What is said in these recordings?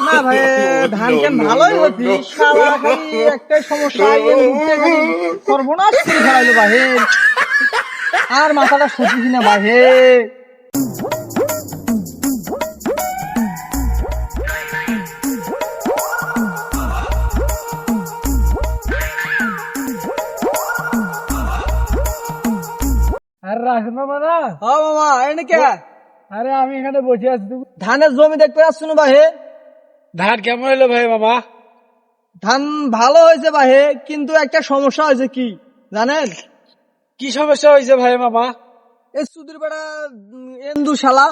না ভাই ধান কেন ভালোই হতি? শালা খালি একটাই সমস্যা এই মুহূর্তে খালি সর্বনাশ করে ফেলাইলো বাহে আর মাথাটা সত্যি না বাহে আরে রাখেন মামা না হ্যাঁ মামা এনে কে? আরে আমি এখানে বসে আছি। ধানের জমি দেখতে পাচ্ছ না বাহে ধান কেমন হলো ভাই মামা ধান ভালো হয়েছে বাহে কিন্তু একটা সমস্যা হয়েছে কি জানেন? কি সমস্যা হয়েছে ভাই মামা এই সুদির বেড়া এন্দু শালা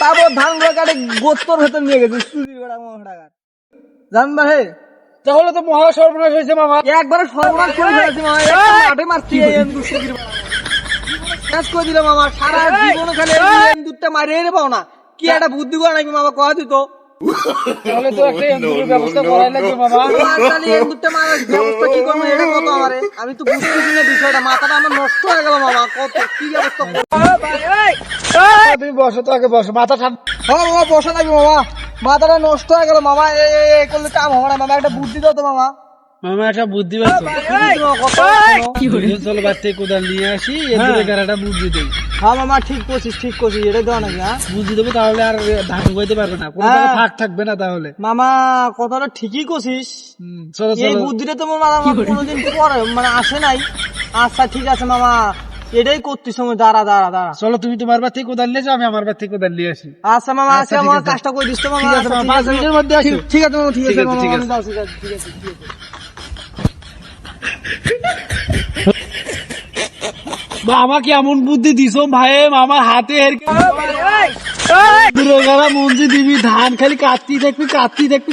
তারপর ধানগুলো কাটে গোত্তর ভেতর নিয়ে গেছে সুদির বেড়া মহাটাকার জান বাহে তাহলে তো মহা সর্বনাশ হয়েছে মামা একবারে সর্বনাশ করে ফেলেছে মামা মাঠে মারছি এই এন্দুর বেড়া। শেষ করে দিলাম মামা সারা জীবন খালি এই এন্দুরটা মারিয়ে পাও না। কি একটা বুদ্ধি করে নাকি মামা কয়া দিত? তাহলে তো একটা এন্দুরের ব্যবস্থা করাই লাগবে মামা তোমার এন্দুরটা মারার ব্যবস্থা কি করব এটা কত আমারে আমি তো বুঝতেছি না বিষয়টা মাথাটা আমার নষ্ট হয়ে গেল মামা কত কি ব্যবস্থা? তুমি বসো তো আগে বসো মাথা ঠান্ডা হ্যাঁ মামা বসা লাগবে মামা মাথাটা নষ্ট হয়ে গেল মামা এই করলে কাম হবে না মামা একটা বুদ্ধি দাও তো মামা মামা একটা বুদ্ধি পাচ্ছ। চলো বাচ্চা কোদাল নিয়ে আসি এন্দুরে গাড়াটা বুদ্ধি দেই। হ্যাঁ মামা ঠিক করছিস ঠিক করছিস এটা দেওয়া নাকি হ্যাঁ? বুদ্ধি দেবো তাহলে আর ধান উগাইতে পারবে না। কোনো হ্যাঁ। ফাঁক থাকবে না তাহলে। মামা কথাটা ঠিকই করছিস। এই বুদ্ধিটা তো মামা কোনোদিন পরে মানে আসে নাই। আচ্ছা ঠিক আছে মামা এটাই করতিস সময় দাঁড়া দাঁড়া দাঁড়া। চলো তুমি তোমার বাড়ি থেকে কোদাল নিয়ে যাও আমি আমার বাড়ি থেকে কোদাল নিয়ে আসি। আচ্ছা মামা আচ্ছা, আজকে আমার কাজটা করে দিস তো মামা ঠিক আছে আচ্ছা, মামা পাঁচ মিনিটের মধ্যে আসো। ঠিক- ঠিক আছে ঠিক আছে ঠিক আছে, ঠিক আছে। মামা কেমন বুদ্ধি দিছো ভাই আমার হাতে হেরকে মঞ্জি দিবি ধান খালি কাটতি দেখবি কাটতি দেখবি